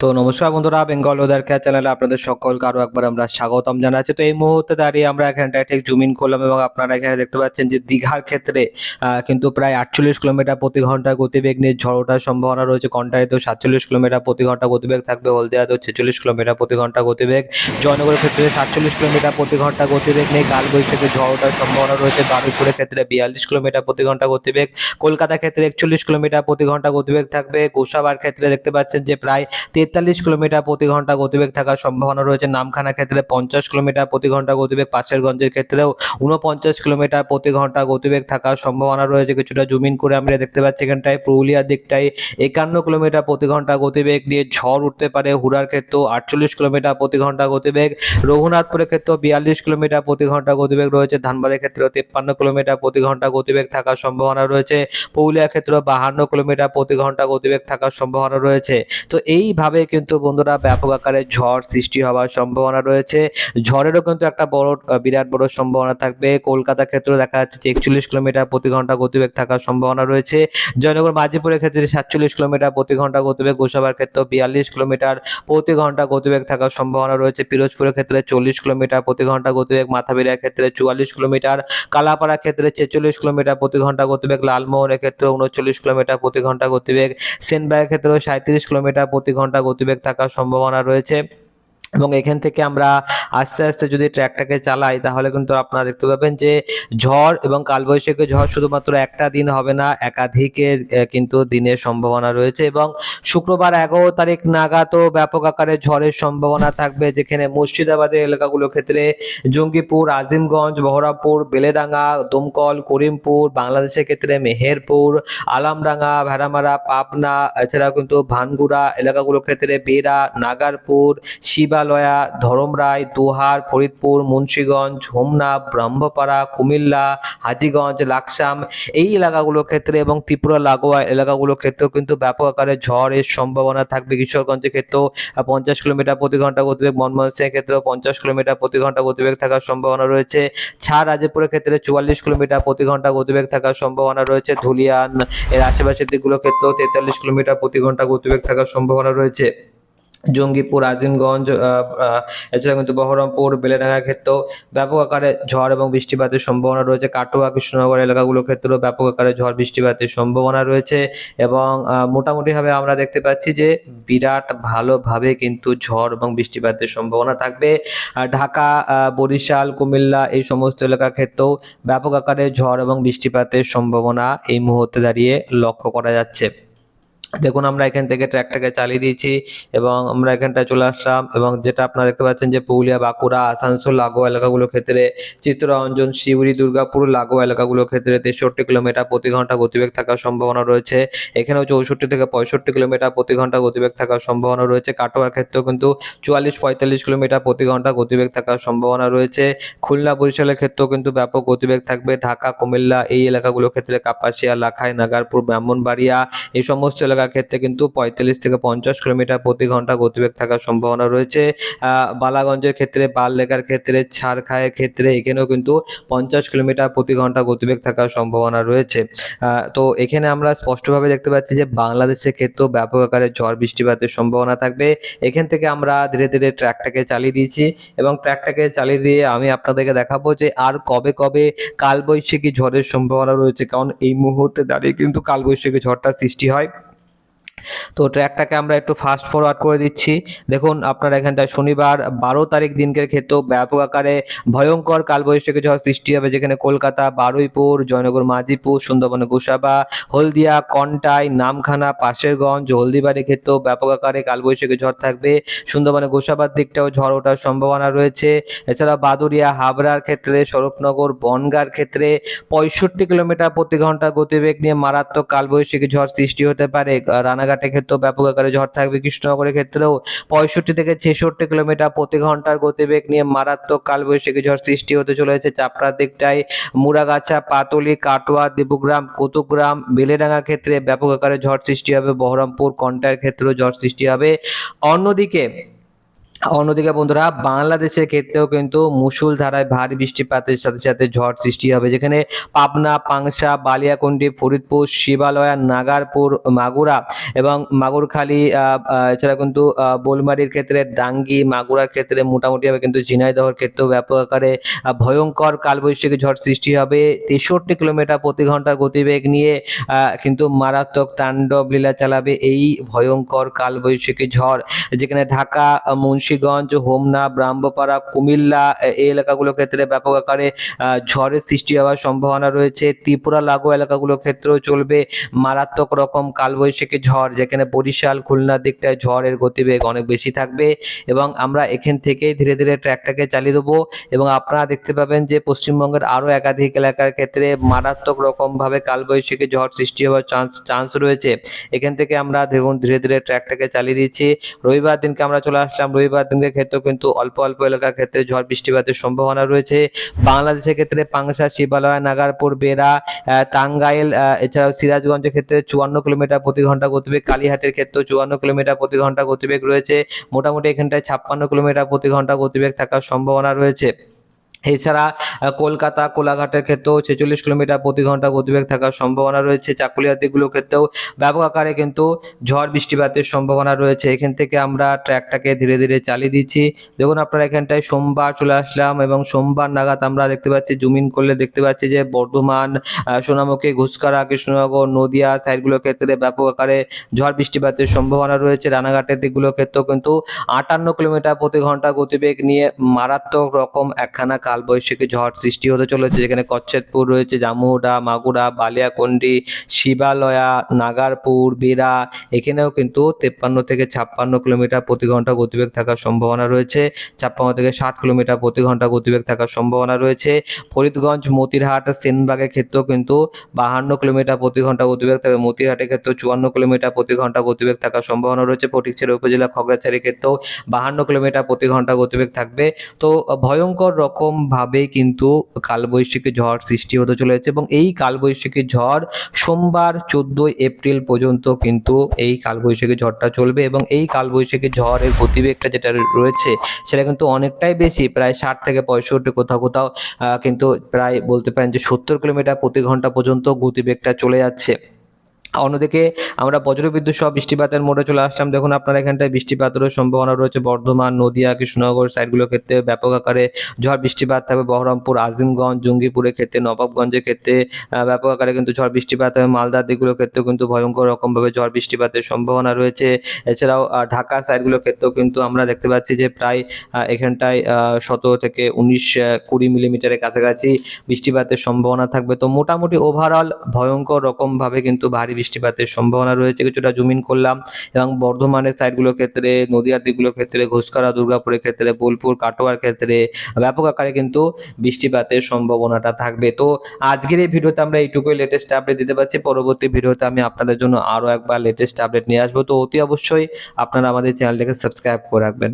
তো নমস্কার বন্ধুরা বেঙ্গল ওদার খেয়া চ্যানেলে আপনাদের সকলকে আরও একবার আমরা স্বাগতম জানাচ্ছি। তো এই মুহূর্তে দাঁড়িয়ে আমরা এখানটায় ঠিক জুম ইন করলাম এবং আপনারা এখানে দেখতে পাচ্ছেন যে দীঘার ক্ষেত্রে কিন্তু প্রায় আটচল্লিশ কিলোমিটার প্রতি ঘণ্টা গতিবেগ নিয়ে ঝড় ওঠার সম্ভাবনা রয়েছে। কন্টাইতেও সাতচল্লিশ কিলোমিটার প্রতি ঘণ্টা গতিবেগ থাকবে হলদিয়াতেও ছেচল্লিশ কিলোমিটার প্রতি ঘণ্টা গতিবেগ। জয়নগরের ক্ষেত্রে সাতচল্লিশ কিলোমিটার প্রতি ঘণ্টা গতিবেগ নিয়ে কালবৈশাখী ঝড় ওঠার সম্ভাবনা রয়েছে। বারুইপুরের ক্ষেত্রে বিয়াল্লিশ কিলোমিটার প্রতি ঘণ্টা গতিবেগ। কলকাতা ক্ষেত্রে একচল্লিশ কিলোমিটার প্রতি ঘণ্টা গতিবেগ থাকবে। গোসাবার ক্ষেত্রে দেখতে পাচ্ছেন যে প্রায় তেতাল্লিশ কিলোমিটার প্রতি ঘণ্টা গতিবেগ থাকার সম্ভাবনা রয়েছে। নামখানা ক্ষেত্রে পঞ্চাশ কিলোমিটার প্রতি ঘণ্টা গতিবেগ, পাশেরগঞ্জের ক্ষেত্রেও উনপঞ্চাশ কিলোমিটার প্রতি ঘণ্টা গতিবেগ থাকার সম্ভাবনা রয়েছে। কিছুটা জুমিন করে আমরা দেখতে পাচ্ছি এখানটায়, পুরুলিয়ার দিকটায় একান্ন কিলোমিটার প্রতি ঘণ্টা গতিবেগ নিয়ে ঝড় উঠতে পারে। হুড়ার ক্ষেত্রেও আটচল্লিশ কিলোমিটার প্রতি ঘণ্টা গতিবেগ। রঘুনাথপুরের ক্ষেত্রেও বিয়াল্লিশ কিলোমিটার প্রতি ঘণ্টা গতিবেগ রয়েছে। ধানবাদের ক্ষেত্রেও তিপ্পান্ন কিলোমিটার প্রতি ঘণ্টা গতিবেগ থাকার সম্ভাবনা রয়েছে। পুরুলিয়ার ক্ষেত্রেও বাহান্ন কিলোমিটার প্রতি ঘণ্টা গতিবেগ থাকার সম্ভাবনা রয়েছে। তো এইভাবে কিন্তু বন্ধুরা ব্যাপক আকারে ঝড় সৃষ্টি হওয়ার সম্ভাবনা রয়েছে। ঝড়েরও কিন্তু একটা বড় বিরাট বড় সম্ভাবনা থাকবে। কলকাতা ক্ষেত্রে দেখা যাচ্ছে যে একচল্লিশ কিলোমিটার প্রতি ঘণ্টা গতিবেগ থাকার সম্ভাবনা রয়েছে। জয়নগর, মাঝিপুরের ক্ষেত্রে সাতচল্লিশ কিলোমিটার প্রতি ঘণ্টা গতিবেগ। গোসাবার ক্ষেত্রেও বিয়াল্লিশ কিলোমিটার প্রতি ঘণ্টা গতিবেগ থাকার সম্ভাবনা রয়েছে। পিরোজপুরের ক্ষেত্রে চল্লিশ কিলোমিটার প্রতি ঘণ্টা গতিবেগ। মাথাবিরার ক্ষেত্রে চুয়াল্লিশ কিলোমিটার। কালাপাড়া ক্ষেত্রে ছেচল্লিশ কিলোমিটার প্রতি ঘণ্টা গতিবেগ। লালমোহনের ক্ষেত্রে উনচল্লিশ কিলোমিটার প্রতি ঘণ্টা গতিবেগ। সেনবাগের ক্ষেত্রেও সাঁত্রিশ কিলোমিটার প্রতি ঘণ্টা গতিবেগ থাকার সম্ভাবনা রয়েছে। এবং এখান থেকে আমরা আস্তে আস্তে যদি ট্র্যাকটাকে চালাই, তাহলে কিন্তু আপনারা দেখতে পাবেন যে ঝড় এবং কালবৈশাখী ঝড় শুধুমাত্র একটা দিন হবে না একাধিকের কিন্তু দিনের সম্ভাবনা রয়েছে এবং শুক্রবার এগারো তারিখ নাগাদও ব্যাপক আকারে ঝড়ের সম্ভাবনা থাকবে, যেখানে মুর্শিদাবাদের এলাকাগুলোর ক্ষেত্রে জঙ্গিপুর, আজিমগঞ্জ, বহরামপুর, বেলেডাঙ্গা, দমকল, করিমপুর, বাংলাদেশের ক্ষেত্রে মেহেরপুর, আলামডাঙ্গা, ভেড়ামারা, পাবনা, এছাড়াও কিন্তু ভানগুড়া এলাকাগুলোর ক্ষেত্রে বেড়া, নাগারপুর শিবালয়া ধরমরাই, দোহার, ফরিদপুর, মুন্সীগঞ্জ, হোমনা, ব্রহ্মপাড়া, কুমিল্লা, হাজিগঞ্জ, লাকসাম এই এলাকাগুলোর ক্ষেত্রে এবং ত্রিপুরা, লাগোয়া এলাকাগুলোর ক্ষেত্রেও কিন্তু ব্যাপক আকারে ঝড়ের সম্ভাবনা থাকবে। কিশোরগঞ্জের ক্ষেত্রেও পঞ্চাশ কিলোমিটার প্রতি ঘণ্টা গতিবেগ, মনমোহন সিংয়ের ক্ষেত্রেও পঞ্চাশ কিলোমিটার প্রতি ঘণ্টা গতিবেগ থাকার সম্ভাবনা রয়েছে। ছাড় রাজেপুরের ক্ষেত্রে চুয়াল্লিশ কিলোমিটার প্রতি ঘণ্টা গতিবেগ থাকার সম্ভাবনা রয়েছে। ধুলিয়ান এর আশেপাশের দিকগুলোর ক্ষেত্রেও তেতাল্লিশ কিলোমিটার প্রতি ঘণ্টা গতিবেগ থাকার সম্ভাবনা রয়েছে। জঙ্গিপুর, আজিমগঞ্জ এছাড়া কিন্তু বহরমপুর, বেলেডাঙ্গা ক্ষেত্রেও ব্যাপক আকারে ঝড় এবং বৃষ্টিপাতের সম্ভাবনা রয়েছে। কাটোয়া, কৃষ্ণনগর এলাকাগুলোর ক্ষেত্রেও ব্যাপক আকারে ঝড় বৃষ্টিপাতের সম্ভাবনা রয়েছে এবং মোটামুটিভাবে আমরা দেখতে পাচ্ছি যে বিরাট ভালোভাবে কিন্তু ঝড় এবং বৃষ্টিপাতের সম্ভাবনা থাকবে। ঢাকা বরিশাল, কুমিল্লা এই সমস্ত এলাকার ক্ষেত্রেও ব্যাপক আকারে ঝড় এবং বৃষ্টিপাতের সম্ভাবনা এই মুহূর্তে দাঁড়িয়ে লক্ষ্য করা যাচ্ছে। দেখুন, আমরা এখান থেকে ট্র্যাকটাকে চালিয়ে দিয়েছি এবং আমরা এখানটায় চলে আসলাম এবং যেটা আপনারা দেখতে পাচ্ছেন যে পুরুলিয়া, বাঁকুড়া, আসানসোল, লাগোয়া এলাকাগুলোর ক্ষেত্রে চিত্তরঞ্জন শিউরি দুর্গাপুর, লাগোয়া এলাকাগুলোর ক্ষেত্রে তেষট্টি কিলোমিটার প্রতি ঘণ্টা গতিবেগ থাকার সম্ভাবনা রয়েছে। এখানেও চৌষট্টি থেকে পঁয়ষট্টি কিলোমিটার প্রতি ঘণ্টা গতিবেগ থাকার সম্ভাবনা রয়েছে। কাটোয়ার ক্ষেত্রেও কিন্তু চুয়াল্লিশ, পঁয়তাল্লিশ কিলোমিটার প্রতি ঘণ্টা গতিবেগ থাকার সম্ভাবনা রয়েছে। খুলনা বরিশালের ক্ষেত্রেও কিন্তু ব্যাপক গতিবেগ থাকবে। ঢাকা, কুমিল্লা এই এলাকাগুলোর ক্ষেত্রে কাপাসিয়া, লাখাই, নাগারপুর, ব্রাহ্মণবাড়িয়া এই সমস্ত এলাকার ক্ষেত্রে কিন্তু পঁয়তাল্লিশ থেকে পঞ্চাশ কিলোমিটার প্রতি ঘণ্টা গতিবেগ থাকার সম্ভাবনা রয়েছে। বালাগঞ্জের ক্ষেত্রে, বাললেখার ক্ষেত্রে ছাড়খায়ের ক্ষেত্রে এখানেও কিন্তু পঞ্চাশ কিলোমিটার প্রতি ঘণ্টা গতিবেগ থাকার সম্ভাবনা রয়েছে। তো এখানে আমরা স্পষ্টভাবে দেখতে পাচ্ছি যে বাংলাদেশের ক্ষেত্রেও ব্যাপক আকারে ঝড় বৃষ্টিপাতের সম্ভাবনা থাকবে। এখান থেকে আমরা ধীরে ধীরে ট্র্যাকটাকে চালিয়ে দিয়েছি এবং ট্র্যাকটাকে চালিয়ে দিয়ে আমি আপনাদেরকে দেখাবো যে আর কবে কবে কালবৈশাখী ঝড়ের সম্ভাবনা রয়েছে। কারণ এই মুহূর্তে দাঁড়িয়ে কিন্তু কালবৈশাখী ঝড়টা সৃষ্টি হয়। তো ট্র্যাকটাকে আমরা একটু ফাস্ট ফরওয়ার্ড করে দিচ্ছি। দেখুন আপনার এখানটায় শনিবার বারো তারিখ দিনকের ক্ষেত্রেও ব্যাপক আকারে ভয়ঙ্কর কালবৈশাখী ঝড় সৃষ্টি হবে যেখানে কলকাতা বারুইপুর জয়নগর মাঝিপুর সুন্দরবন গোসাবা হলদিয়া কন্টাই নামখানা পাশেরগঞ্জ হলদিবাড়ির ক্ষেত্রেও ব্যাপক আকারে কালবৈশাখী ঝড় থাকবে। সুন্দরবনে গোসাবার দিকটাও ঝড় ওঠার সম্ভাবনা রয়েছে। এছাড়া বাদুরিয়া হাবড়ার ক্ষেত্রে স্বরূপনগর বনগার ক্ষেত্রে পঁয়ষট্টি কিলোমিটার প্রতি ঘণ্টা গতিবেগ নিয়ে মারাত্মক কালবৈশাখী ঝড় সৃষ্টি হতে পারে। আহ, রানাঘাটের ক্ষেত্রেও ব্যাপক আকারে ঝড় থাকবে। কৃষ্ণনগরের ক্ষেত্রেও পঁয়ষট্টি থেকে ছেষট্টি কিলোমিটার প্রতি ঘণ্টার গতিবেগ নিয়ে মারাত্মক কালবৈশাখী ঝড় সৃষ্টি হতে চলেছে। চাপড়ার দিকটায় মুরাগাছা পাতলি, কাটোয়া, দেবগ্রাম কুতুগ্রাম বেলেডাঙ্গার ক্ষেত্রে ব্যাপক আকারে ঝড় সৃষ্টি হবে। বহরমপুর কন্টার ক্ষেত্রেও ঝড় সৃষ্টি হবে। অন্যদিকে অন্যদিকে বন্ধুরা বাংলাদেশের ক্ষেত্রেও কিন্তু মুসুল ধারায় ভারী বৃষ্টিপাতের সাথে সাথে ঝড় সৃষ্টি হবে। যেখানে পাবনা পাংশা বালিয়াকন্ডি ফরিদপুর শিবালয়া নাগারপুর মাগুরা এবং মাগুরখালী এছাড়া কিন্তু বোলমারির ক্ষেত্রে ডাঙ্গি মাগুরার ক্ষেত্রে মোটামুটি হবে কিন্তু ঝিনাইদহর ক্ষেত্রেও ব্যাপক আকারে ভয়ঙ্কর কালবৈশাখী ঝড় সৃষ্টি হবে। তেষট্টি কিলোমিটার প্রতি ঘণ্টার গতিবেগ নিয়ে কিন্তু মারাত্মক তাণ্ডব লীলা চালাবে এই ভয়ঙ্কর কালবৈশাখী ঝড়। যেখানে ঢাকা আহ, মুন্সিগঞ্জ, হোমনা, ব্রাহ্মপাড়া, কুমিল্লা এই এলাকাগুলোর ক্ষেত্রে ব্যাপক আকারে ঝড়ের সৃষ্টি হওয়ার সম্ভাবনা রয়েছে। ত্রিপুরা লাগু এলাকাগুলোর ক্ষেত্রেও চলবে মারাত্মক রকম কালবৈশাখী ঝড়, যেখানে বরিশাল খুলনার দিকটায় ঝড়ের গতিবেগ অনেক বেশি থাকবে এবং আমরা এখান থেকেই ধীরে ধীরে ট্র্যাকটাকে চালিয়ে দেবো এবং আপনারা দেখতে পাবেন যে পশ্চিমবঙ্গের আরও একাধিক এলাকার ক্ষেত্রে মারাত্মক রকমভাবে কালবৈশাখী ঝড় সৃষ্টি হওয়ার চান্স চান্স রয়েছে। এখান থেকে আমরা দেখুন ধীরে ধীরে ট্র্যাকটাকে চালিয়ে দিচ্ছি। রবিবার দিনকে আমরা চলে আসলাম। রবিবার দিনকে ক্ষেত্রেও কিন্তু অল্প অল্প এলাকার ক্ষেত্রে ঝড় বৃষ্টিপাতের সম্ভাবনা রয়েছে। বাংলাদেশের ক্ষেত্রে পাংশা শিবালয়, নাগারপুর, বেড়া টাঙ্গাইল এছাড়াও সিরাজগঞ্জের ক্ষেত্রে চুয়ান্ন কিলোমিটার প্রতি ঘণ্টা গতিবেগ, কালীহাটের ক্ষেত্রেও চুয়ান্ন কিলোমিটার প্রতি ঘণ্টা গতিবেগ রয়েছে। মোটামুটি এখানটায় ছাপ্পান্ন কিলোমিটার প্রতি ঘণ্টা গতিবেগ থাকার সম্ভাবনা রয়েছে। এছাড়া কলকাতা কোলাঘাটের ক্ষেত্রেও ছেচল্লিশ কিলোমিটার প্রতি ঘণ্টা গতিবেগ থাকার সম্ভাবনা রয়েছে। চাকুলিয়া দিকগুলোর ক্ষেত্রেও ব্যাপক আকারে কিন্তু ঝড় বৃষ্টিপাতের সম্ভাবনা রয়েছে। এখান থেকে আমরা ট্র্যাকটাকে ধীরে ধীরে চালিয়ে দিচ্ছি। দেখুন আপনারা এখানটায় সোমবার চলে আসলাম এবং সোমবার নাগাদ আমরা দেখতে পাচ্ছি জুমিন করলে দেখতে পাচ্ছি যে বর্ধমান সোনামুখী ঘুষকারা কৃষ্ণনগর, নদিয়া সাইডগুলোর ক্ষেত্রে ব্যাপক আকারে ঝড় বৃষ্টিপাতের সম্ভাবনা রয়েছে। রানাঘাটের দিকগুলোর ক্ষেত্রেও কিন্তু আটান্ন কিলোমিটার প্রতি ঘণ্টা গতিবেগ নিয়ে মারাত্মক রকম একখানা কালবৈশাখী ঝড় সৃষ্টি হতে চলেছে, যেখানে কচ্ছেদপুর রয়েছে, জামুহুডা, মাগুরা বালিয়াকন্ডি শিবালয়া, নাগারপুর বেড়া এখানেও কিন্তু তেপ্পান্ন থেকে ছাপ্পান্ন কিলোমিটার প্রতি ঘণ্টা গতিবেগ থাকার সম্ভাবনা রয়েছে, ছাপ্পান্ন থেকে ষাট কিলোমিটার প্রতি ঘণ্টা গতিবেগ থাকার সম্ভাবনা রয়েছে। ফরিদগঞ্জ, মতিরহাট, সেনবাগের ক্ষেত্রেও কিন্তু বাহান্ন কিলোমিটার প্রতি ঘণ্টা গতিবেগ থাকবে, মতিরহাটের ক্ষেত্রেও চুয়ান্ন কিলোমিটার প্রতি ঘণ্টা গতিবেগ থাকার সম্ভাবনা রয়েছে, ফটিকছড়ি উপজেলা খগড়াছড়ির ক্ষেত্রেও বাহান্ন কিলোমিটার প্রতি ঘণ্টা গতিবেগ থাকবে। তো ভয়ঙ্কর রকম ভাবে কিন্তু কালবৈশাখী ঝড় সৃষ্টি হতে চলেছে এবং এই কালবৈশাখী ঝড় সোমবার চোদ্দোই এপ্রিল পর্যন্ত কিন্তু এই কালবৈশাখী ঝড়টা চলবে এবং এই কালবৈশাখী ঝড়ের গতিবেগটা যেটা রয়েছে সেটা কিন্তু অনেকটাই বেশি, প্রায় ষাট থেকে পঁয়ষট্টি কোথাও কোথাও কিন্তু প্রায় বলতে পারেন যে সত্তর কিলোমিটার প্রতি ঘণ্টা পর্যন্ত গতিবেগটা চলে যাচ্ছে। অন্যদিকে আমরা বজ্রবিদ্যুৎ সহ বৃষ্টিপাতের মোড়ে চলে আসলাম। দেখুন, আপনার এখানটায় বৃষ্টিপাতেরও সম্ভাবনা রয়েছে। বর্ধমান, নদিয়া, কৃষ্ণনগর সাইডগুলোর ক্ষেত্রে ব্যাপক আকারে ঝড় বৃষ্টিপাত থাকবে। বহরমপুর, আজিমগঞ্জ, জঙ্গিপুরের ক্ষেত্রে, নবাবগঞ্জের ক্ষেত্রে ব্যাপক আকারে কিন্তু ঝড় বৃষ্টিপাত হবে মালদার দিকগুলোর ক্ষেত্রেও কিন্তু ভয়ঙ্কর রকমভাবে ঝড় বৃষ্টিপাতের সম্ভাবনা রয়েছে। এছাড়াও ঢাকা সাইডগুলোর ক্ষেত্রেও কিন্তু আমরা দেখতে পাচ্ছি যে প্রায় এখানটায় সতেরো থেকে উনিশ কুড়ি মিলিমিটারের কাছাকাছি বৃষ্টিপাতের সম্ভাবনা থাকবে। তো মোটামুটি ওভারঅল ভয়ঙ্কর রকমভাবে কিন্তু ভারী বৃষ্টিপাতের সম্ভাবনা রয়েছে। কিছুটা জুমিন করলাম এবং বর্ধমানের সাইডগুলোর ক্ষেত্রে, নদীয়ার দিকগুলোর ক্ষেত্রে, ঘোষকারা, দুর্গাপুরের ক্ষেত্রে, বোলপুর, কাটোয়ার ক্ষেত্রে ব্যাপক আকারে কিন্তু বৃষ্টিপাতের সম্ভাবনাটা থাকবে। তো আজকের এই ভিডিওতে আমরা এইটুকুই লেটেস্ট আপডেট দিতে পারছি। পরবর্তী ভিডিওতে আমি আপনাদের জন্য আরও একবার লেটেস্ট আপডেট নিয়ে আসব। তো অতি অবশ্যই আপনারা আমাদের চ্যানেলটাকে সাবস্ক্রাইব করে রাখবেন।